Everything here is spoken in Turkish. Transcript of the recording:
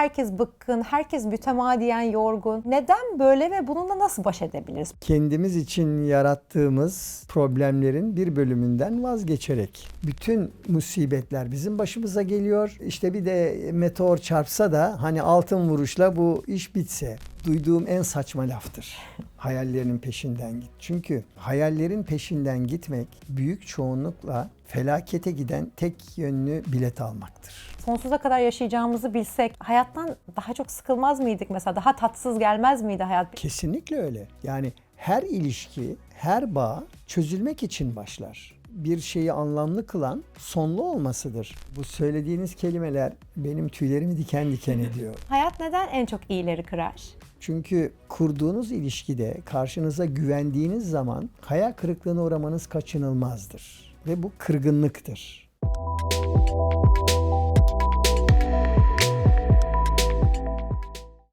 Herkes bıkkın, herkes mütemadiyen yorgun. Neden böyle ve bununla nasıl baş edebiliriz? kendimiz için yarattığımız problemlerin bir bölümünden vazgeçerek bütün musibetler bizim başımıza geliyor. İşte bir de meteor çarpsa da hani altın vuruşla bu iş bitse. Duyduğum en saçma laftır. Hayallerinin peşinden git. Çünkü hayallerin peşinden gitmek büyük çoğunlukla felakete giden tek yönlü bilet almaktır. Sonsuza kadar yaşayacağımızı bilsek hayattan daha çok sıkılmaz mıydık mesela? Daha tatsız gelmez miydi hayat? Kesinlikle öyle. Yani her ilişki, her bağ çözülmek için başlar. Bir şeyi anlamlı kılan sonlu olmasıdır. Bu söylediğiniz kelimeler benim tüylerimi diken diken ediyor. Hayat neden en çok iyileri kırar? Çünkü kurduğunuz ilişkide karşınıza güvendiğiniz zaman hayal kırıklığına uğramanız kaçınılmazdır. Ve bu kırgınlıktır.